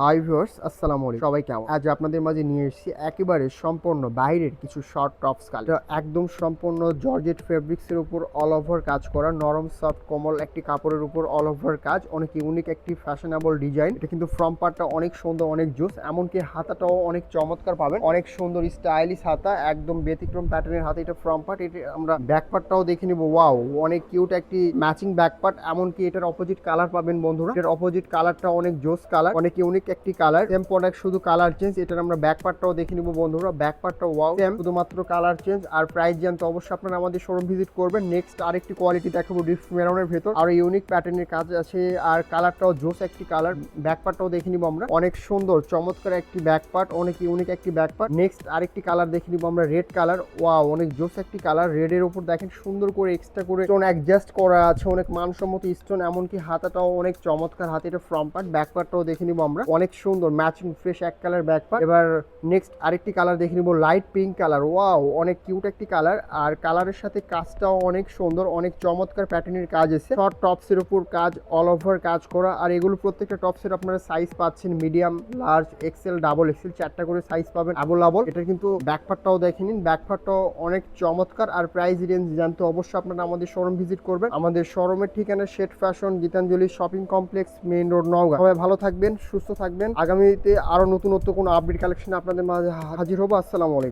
Hi viewers আসসালামু আলাইকুম। সবাই কেমন? আজ আপনাদের মাঝে নিয়ে এসেছি একেবারে সম্পূর্ণ বাইরের কিছু শর্ট টপস কাল একদম সম্পূর্ণ জর্জেট ফেব্রিক্স এর উপর অল ওভার কাজ করা, নরম সফট কোমল একটি কাপড়ের উপর অল ওভার কাজ, অনেক ইউনিক একটি ফ্যাশনেবল ডিজাইন এটা কিন্তু ফ্রম পার্টটা অনেক সুন্দর, অনেক জোস, এমনকি হাতাটাও অনেক চমৎকার পাবেন। অনেক সুন্দর স্টাইলিশ হাতা, একদম ব্যতিক্রম প্যাটার্নের হাতে। এটা ফ্রম পার্ট এটা আমরা ব্যাক পার্টটাও দেখে নিব। ওয়াও অনেক কিউট একটি ম্যাচিং ব্যাক পার্ট এমনকি এটার অপোজিট কালার পাবেন বন্ধুরা। এটার অপোজিট কালারটা অনেক জোস কালার অনেক ইউনিক একটি কালার সেম প্রোডাক্ট শুধু কালার চেঞ্জ এটার আমরা ব্যাক পার্টটাও দেখে নিব বন্ধুরা। ব্যাক পার্টটা ওয়াও সেম শুধুমাত্র কালার চেঞ্জ আর প্রাইস জানতে অবশ্যই আপনারা আমাদের শোরুম ভিজিট করবেন। নেক্সট আরেকটি কোয়ালিটি দেখাবো ডিস্ক মেরনের ভেতর। আর ইউনিক প্যাটার্নের কাজ আছে আর কালারটাও জোস একটি কালার ব্যাক পার্টটাও দেখে নিব আমরা। অনেক সুন্দর, চমৎকার একটি ব্যাক পার্ট অনেক ইউনিক একটি ব্যাক পার্ট নেক্সট আরেকটি কালার দেখে নিব আমরা রেড কালার ওয়াও অনেক জোস একটি কালার রেড এর উপর দেখেন সুন্দর করে এক্সট্রা করে স্টোন অ্যাডজাস্ট করা আছে, অনেক মানসম্মত স্টোন এমনকি হাতাটাও অনেক চমৎকার। হাতে এটা ফ্রম পার্ট ব্যাক পার্টটাও দেখে নিব আমরা। অনেক সুন্দর ম্যাচিং ফ্রেশ এক কালার ব্যাক পার্ট এবার নেক্সট আরেকটি কালার দেখে নিব লাইট পিঙ্ক কালার ওয়াও অনেক কিউট একটি কালার আর কালারের সাথে কাজটাও অনেক সুন্দর, অনেক চমৎকার প্যাটার্নের কাজ এসে শর্ট টপস এর উপর কাজ অল ওভার কাজ করা। আর এগুলো প্রত্যেকটা টপসের আপনারা সাইজ পাচ্ছেন medium large XL double XL চারটা করে সাইজ পাবেন। অ্যাভেলেবল এটা কিন্তু ব্যাকপার্টটাও দেখে নিন। ব্যাকপার্টটাও অনেক চমৎকার। আর প্রাইস রেঞ্জ জানতে অবশ্যই আপনারা আমাদের শোরুম ভিজিট করবেন। আমাদের শোরুমের ঠিকানা শেট fashion Gitanjali shopping complex main road Naogaon. সবাই ভালো থাকবেন, সুস্থ থাকবেন। আগামীতে আরও নতুনত্ব কোনো আপডেট কালেকশন আপনাদের মাঝে হাজির হব। আসসালামু আলাইকুম।